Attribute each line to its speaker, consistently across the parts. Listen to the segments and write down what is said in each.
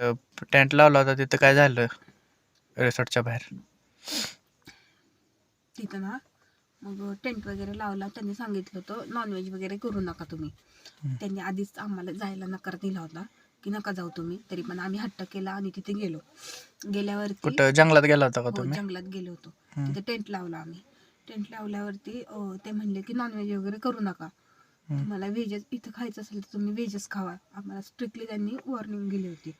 Speaker 1: Tent लावला होता तिथं काय झालं? रिसॉर्टच्या बाहेर.
Speaker 2: तिथं ना मग टेंट वगैरे लावला त्यांनी सांगितलं होतं नॉनव्हेज वगैरे करू नका तुम्ही. त्यांनी आधीच आम्हाला जायला नकार दिला होता की नका जाऊ तुम्ही. तरी पण आम्ही हट्ट केला आणि तिथे गेलो. गेल्यावरती
Speaker 1: कुठं? जंगलात गेला होता का
Speaker 2: हो,
Speaker 1: तुम्ही?
Speaker 2: जंगलात गेलो होतो. तिथे टेंट लावला आम्ही. टेंट लावल्यावरती अं, ते म्हणले की नॉनव्हेज वगैरे करू नका. तुम्हाला व्हेजच इथं खायचं असेल तर तुम्ही व्हेजच खावा. आम्हाला स्ट्रिक्टली त्यांनी वॉर्निंग दिली होती.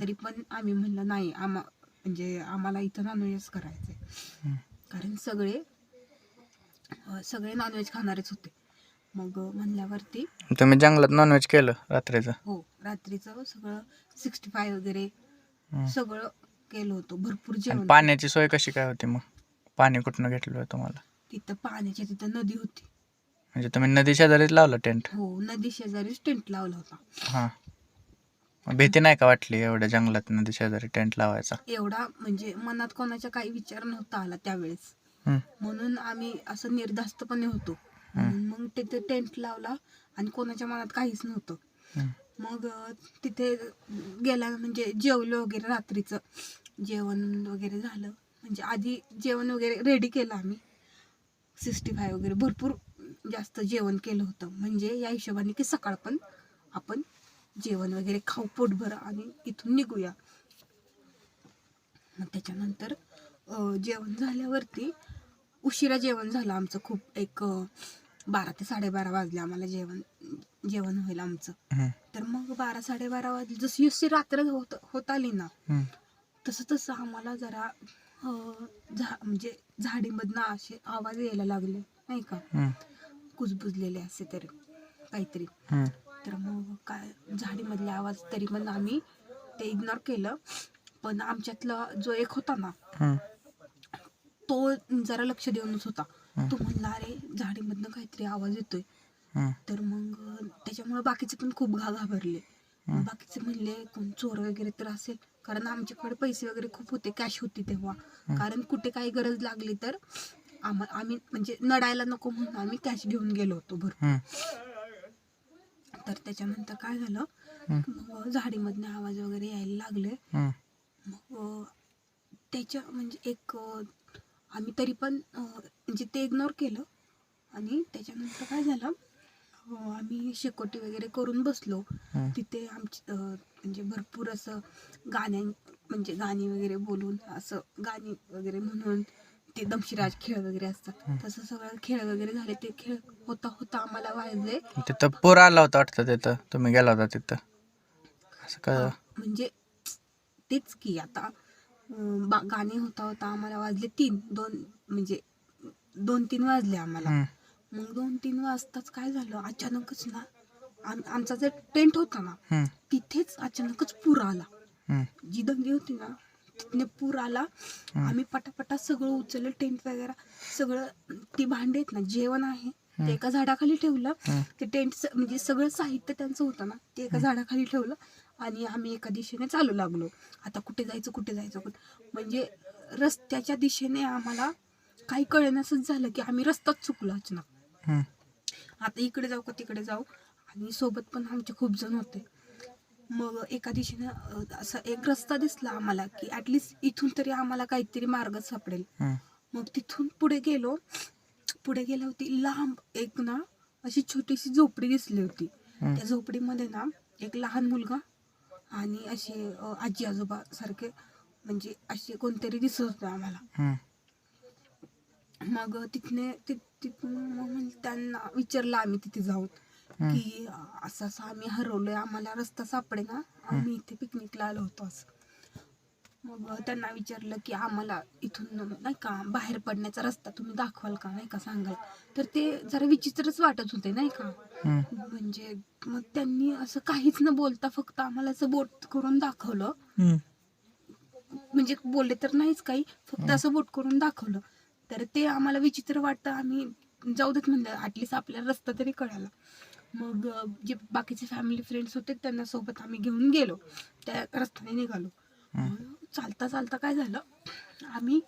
Speaker 2: तरी पण आम्ही म्हणलं नाही आम्हा म्हणजे आम्हाला इथं नॉनव्हेजच करायचं
Speaker 1: हम्म.
Speaker 2: कारण सगळे सगळे नॉनव्हेज खाणारेच होते. मग म्हणल्यावरती
Speaker 1: तुम्ही जंगलात नॉनव्हेज केलं रात्रीचं?
Speaker 2: हो रात्रीचं सगळं सिक्स्टी फाय वगैरे. सगळं केलं होतं. भरपूर जेवण
Speaker 1: पाण्याची सोय कशी काय होती मग? पाणी कुठनं घेतलं तुम्हाला?
Speaker 2: तिथं पाण्याच्या तिथं नदी होती.
Speaker 1: म्हणजे तुम्ही नदी शेजारीच लावलं टेंट
Speaker 2: हो नदी शेजारीच टेंट लावला होता.
Speaker 1: हां. भीती नाही का वाटली एवढ्या जंगलात नदी शेजारी टेंट लावायचा?
Speaker 2: एवढा म्हणजे मनात कोणाचा काही विचार नव्हता आला त्यावेळेस.
Speaker 1: हम्म.
Speaker 2: म्हणून आम्ही असं निर्धास्तपणे होतो. मग तिथे टेंट लावला आणि कोणाच्या मनात काहीच नव्हतं.
Speaker 1: हम्म.
Speaker 2: मग अं, तिथे गेल्या म्हणजे जेवलो वगैरे रात्रीचं. जेवण वगैरे झालं. म्हणजे आधी जेवण वगैरे रेडी केलं आम्ही. सिक्स्टी फाय वगैरे भरपूर जास्त जेवण केलं होतं. म्हणजे या हिशोबाने की सकाळ पण आपण जेवण वगैरे खाऊ पोटभर आणि इथून निघूया मग त्याच्यानंतर जेवण झाल्यावरती उशिरा जेवण झालं आमचं खूप एक बारा ते साडेबारा वाजले आम्हाला जेवण जेवण होईल आमचं. तर मग बारा साडेबारा वाजले जशी जशी रात्र होत होत आली ना. तसं तसं आम्हाला जरा म्हणजे झाडीमधनं असे आवाज यायला लागले नाही का. कुजबुजलेले असे तरी काहीतरी. तर मग काय झाडीमधले आवाज तरी पण आम्ही ते इग्नोर केलं पण आमच्यातला जो एक होता ना. तो जरा लक्ष देऊनच होता. तो म्हणला अरे झाडीमधनं काहीतरी आवाज येतोय. तर मग त्याच्यामुळे बाकीचे पण खूप घा घाबरले. बाकीचे म्हणले कोण चोर वगैरे तर असेल कारण आमच्याकडे पैसे वगैरे खूप होते कॅश होती तेव्हा कारण कुठे काही गरज लागली तर आम्हा आम्ही म्हणजे नडायला नको म्हणून आम्ही कॅश घेऊन गेलो होतो भरपूर. तर त्याच्यानंतर काय झालं. मग झाडीमधने आवाज वगैरे यायला लागले. मग त्याच्या म्हणजे एक आम्ही तरी पण म्हणजे ते इग्नोर केलं आणि त्याच्यानंतर काय झालं आम्ही शेकोटी वगैरे करून बसलो. तिथे आमची म्हणजे भरपूर असं गाण्या म्हणजे गाणी वगैरे बोलून असं गाणी वगैरे म्हणून ते दमशिराज खेळ वगैरे असतात. तसं सगळं खेळ वगैरे झाले ते खेळ होता होता आम्हाला वाजले.
Speaker 1: तिथं पूर आला होता वाटतं तिथं. तुम्ही गेला होता तिथं. असं
Speaker 2: म्हणजे तेच की आता अं, बा- गाणे होता होता आम्हाला वाजले तीन दोन म्हणजे दोन तीन वाजले आम्हाला.
Speaker 1: हम्म.
Speaker 2: मग दोन तीन वाजताच काय झालं? अचानकच ना आम- आमचा जे टेंट होता ना
Speaker 1: हम्म.
Speaker 2: तिथेच अचानकच पूर आला.
Speaker 1: हम्म.
Speaker 2: जी दंगली होती ना तिथने पूर आला. आम्ही पटापटा सगळं उचललं टेंट वगैरे सगळं ती भांडी आहेत ना जेवण आहे. ते एका झाडाखाली ठेवलं. ते टेंट म्हणजे सगळं साहित्य त्यांचं होतं ना ते एका झाडाखाली ठेवलं. आणि आम्ही एका दिशेने चालू लागलो. आता कुठे जायचं कुठे जायचं कुठे म्हणजे रस्त्याच्या दिशेने आम्हाला काही कळेनासच झालं की आम्ही रस्ताच चुकलो अचानक. आता इकडे जाऊ का तिकडे जाऊ? आणि सोबत पण आमचे खूप जण होते. मग एका दिशेनं असा एक रस्ता दिसला आम्हाला की ॲटलिस्ट इथून तरी आम्हाला काहीतरी मार्ग सापडेल. मग तिथून पुढे गेलो पुढे गेल्यावरती लांब एक ना अशी छोटीशी झोपडी दिसली होती. त्या झोपडीमध्ये ना एक लहान मुलगा आणि असे आजी आजोबा सारखे म्हणजे असे कोणतरी दिसत होते आम्हाला. मग तिथने तिथून मग त्यांना विचारलं आम्ही तिथे जाऊन की असं असं आम्ही हरवलोय आम्हाला रस्ता सापडे ना आम्ही इथे पिकनिकला आलो होतो असं. मग त्यांना विचारलं की आम्हाला इथून नाही का बाहेर पडण्याचा रस्ता तुम्ही दाखवाल का नाही का सांगाल. तर ते जरा विचित्रच वाटत होते नाही का. म्हणजे मग त्यांनी असं काहीच न बोलता फक्त आम्हाला असं बोट करून दाखवलं. म्हणजे बोलले तर नाहीच काही फक्त असं बोट करून दाखवलं. तर ते आम्हाला विचित्र वाटतं आम्ही जाऊ देत म्हणलं ॲटलिस्ट आपल्याला रस्ता तरी कळाला. मग जे बाकीचे फॅमिली फ्रेंड्स होते त्यांना सोबत आम्ही घेऊन गेलो. त्या रस्त्याने निघालो. चालता चालता काय झालं? आम्ही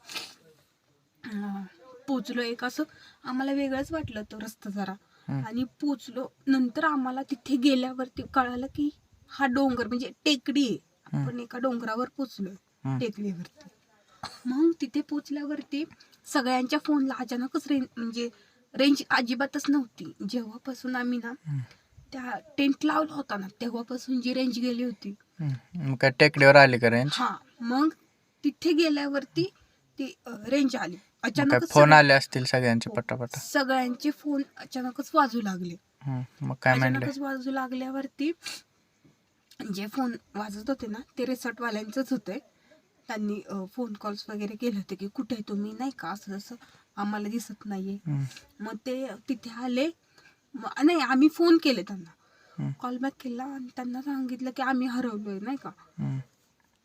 Speaker 2: पोचलो एक असं आम्हाला वेगळंच वाटलं तो रस्ता जरा. आणि पोचलो नंतर आम्हाला तिथे गेल्यावरती कळालं की हा डोंगर म्हणजे टेकडी आहे. आपण एका डोंगरावर पोचलोय
Speaker 1: हं.
Speaker 2: टेकडीवरती. मग तिथे पोचल्यावरती सगळ्यांच्या फोनला अचानकच रेंज म्हणजे रेंज अजिबातच नव्हती. जेव्हापासून आम्ही ना
Speaker 1: हं.
Speaker 2: त्या टेंट लावला होता ना तेव्हापासून जी रेंज गेली होती.
Speaker 1: हम्म. मग काय टेकडीवर आली का रेंज
Speaker 2: हा मग तिथे गेल्यावरती ती रेंज आली.
Speaker 1: मग काय
Speaker 2: अचानकच
Speaker 1: फोन आले असतील सगळ्यांचे पटापटा?
Speaker 2: सगळ्यांचे फोन अचानकच वाजू लागले.
Speaker 1: हम्म. मग काय म्हणले?
Speaker 2: अचानकच वाजू लागल्यावरती जे फोन वाजत होते ना ते रिसॉर्टवाल्यांचंच होते त्यांनी फोन कॉल्स वगैरे केले होते की कुठे आहे तुम्ही? नाही का? असं जसं आम्हाला दिसत नाहीये. मग ते तिथे आले म- नाही आम्ही फोन केले त्यांना. कॉल बॅक केला आणि त्यांना सांगितलं की आम्ही हरवलोय नाही का
Speaker 1: हम्म.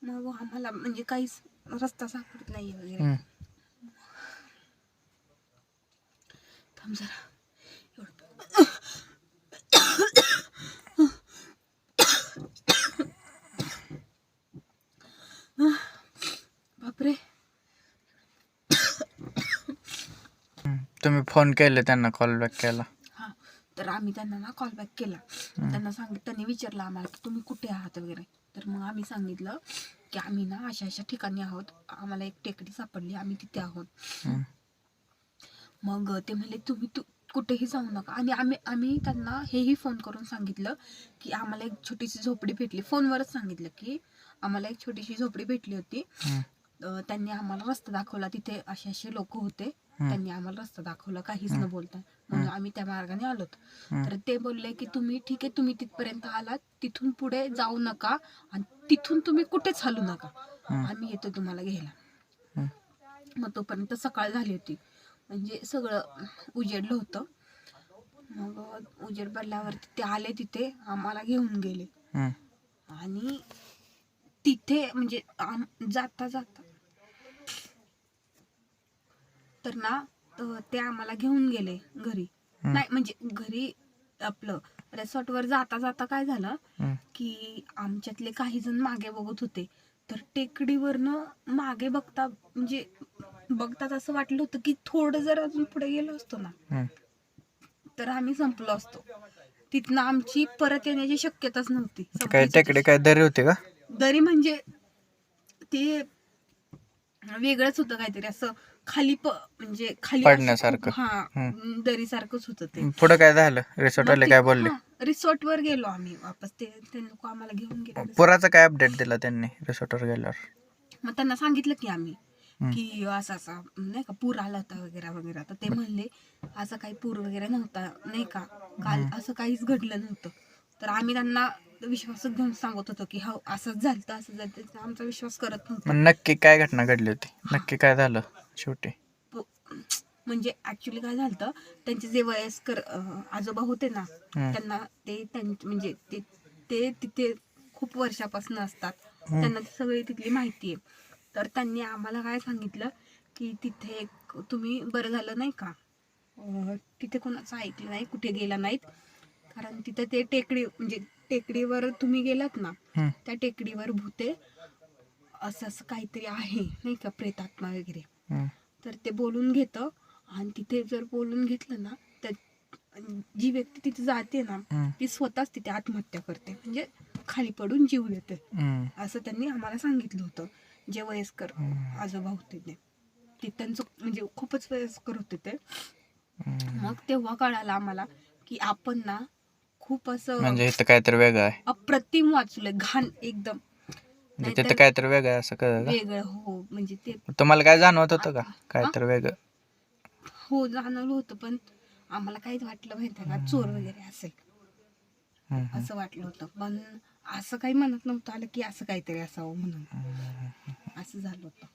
Speaker 2: मग आम्हाला म्हणजे काहीच रस्ता सापडत नाही वगैरे
Speaker 1: हम्म.
Speaker 2: थांब जरा एवढं बापरे
Speaker 1: हम्म. तुम्ही फोन केले त्यांना कॉल बॅक केला.
Speaker 2: हा तर आम्ही त्यांना ना कॉल बॅक केला. त्यांना सांगित त्यांनी विचारलं आम्हाला की तुम्ही कुठे आहात वगैरे? तर मग आम्ही सांगितलं की आम्ही ना अशा अशा ठिकाणी आहोत. आम्हाला एक टेकडी सापडली आम्ही तिथे आहोत. मग ते म्हणले तुम्ही तू कुठेही जाऊ नका. आणि आम्ही आम्ही त्यांना हेही फोन करून सांगितलं की आम्हाला एक छोटीशी झोपडी भेटली. फोनवरच सांगितलं की आम्हाला एक छोटीशी झोपडी भेटली होती. त्यांनी आम्हाला रस्ता दाखवला. तिथे असे असे लोक होते. त्यांनी आम्हाला रस्ता दाखवला काहीच न बोलता. म्हणून आम्ही त्या मार्गाने
Speaker 1: हम्म.
Speaker 2: तर ते बोलले की तुम्ही ठीक आहे तुम्ही तिथपर्यंत आलात. तिथून पुढे जाऊ नका आणि तिथून तुम्ही कुठेच हलू नका. आम्ही येतो तुम्हाला घ्यायला. मग तोपर्यंत सकाळ झाली होती. म्हणजे सगळं उजेडलं होतं. मग उजेड पडल्यावरती ते आले तिथे आम्हाला घेऊन गेले. आणि तिथे म्हणजे जाता जाता तर ना त- आम्हाला घेऊन गेले घरी. नाही म्हणजे घरी आपलं रिसॉर्टवर जाता जाता काय झालं. की आमच्यातले काही जण मागे बघत होते तर टेकडीवरनं मागे बघता म्हणजे बघतात असं वाटलं होतं की थोडं जर अजून पुढे गेलो असतो ना. तर आम्ही संपलो असतो तिथनं आमची परत येण्याची शक्यताच नव्हती
Speaker 1: काय टेकडे काय दरी होती का
Speaker 2: दरी म्हणजे ते वेगळंच होतं काहीतरी असं खाली प म्हणजे खाली
Speaker 1: पडण्यासारखं.
Speaker 2: हा. दरी सारखंच होतं ते.
Speaker 1: पुढे काय झालं? रिसॉर्ट वाले काय बोलले?
Speaker 2: रिसॉर्ट वर गेलो आम्ही वापस. ते ते लोक आम्हाला घेऊन गेले
Speaker 1: पुराचा काय अपडेट दिला त्यांनी रिसॉर्टवर गेल्यावर?
Speaker 2: मग त्यांना सांगितलं की आम्ही
Speaker 1: हम्म.
Speaker 2: की असं असा नाही का पूर आला होता वगैरे वगैरे. तर ते म्हणले असं काही पूर वगैरे नव्हता नाही का? काल असं काहीच घडलं नव्हतं. तर आम्ही त्यांना विश्वास घेऊन सांगत होतो की हो असंच झालं असं झालं आमचा विश्वास करत नव्हता.
Speaker 1: नक्की काय घटना घडली होती? नक्की काय झालं शेवटी?
Speaker 2: म्हणजे ऍक्च्युली काय झालं त्यांचे जे वयस्कर आजोबा होते ना. त्यांना ते म्हणजे ते ते तिथे खूप वर्षापासून असतात. त्यांना ती सगळी तिथली माहिती आहे. तर त्यांनी आम्हाला काय सांगितलं की तिथे एक तुम्ही बरं झालं नाही का? तिथे कोणाचं ऐकलं नाही कुठे गेला नाहीत? कारण तिथे ते टेकडी म्हणजे टेकडीवर तुम्ही गेलात ना
Speaker 1: हम्म.
Speaker 2: त्या टेकडीवर भूते असं असं काहीतरी आहे नाही का प्रेतात्मा वगैरे
Speaker 1: हम्म.
Speaker 2: तर ते बोलून घेतं आणि तिथे जर बोलून घेतलं ना तर जी व्यक्ती तिथे जाते ना
Speaker 1: हम्म.
Speaker 2: ती स्वतःच तिथे आत्महत्या करते म्हणजे खाली पडून जीव देते
Speaker 1: हम्म.
Speaker 2: असं त्यांनी आम्हाला सांगितलं होतं जे वयस्कर आजोबा होते ते ते त्यांचं म्हणजे खूपच वयस्कर होते ते
Speaker 1: हम्म.
Speaker 2: मग तेव्हा कळालं आम्हाला की आपण ना खूप असं
Speaker 1: म्हणजे इथं काहीतरी वेगळं आहे.
Speaker 2: अप्रतिम वाचलंय घाण एकदम.
Speaker 1: म्हणजे तिथं काहीतरी वेगळं आहे असं कळलं का?
Speaker 2: वेगळं हो म्हणजे ते
Speaker 1: तुम्हाला काय जाणवत होतं का? काहीतरी वेगळं?
Speaker 2: हो जाणवलं होतं पण आम्हाला काहीच वाटलं माहिती का? चोर वगैरे असेल.
Speaker 1: हम्म. हम्म.
Speaker 2: असं वाटलं होतं. पण असं काही म्हणत नव्हतं आलं की असं काहीतरी असावं म्हणून. असं झालं होतं.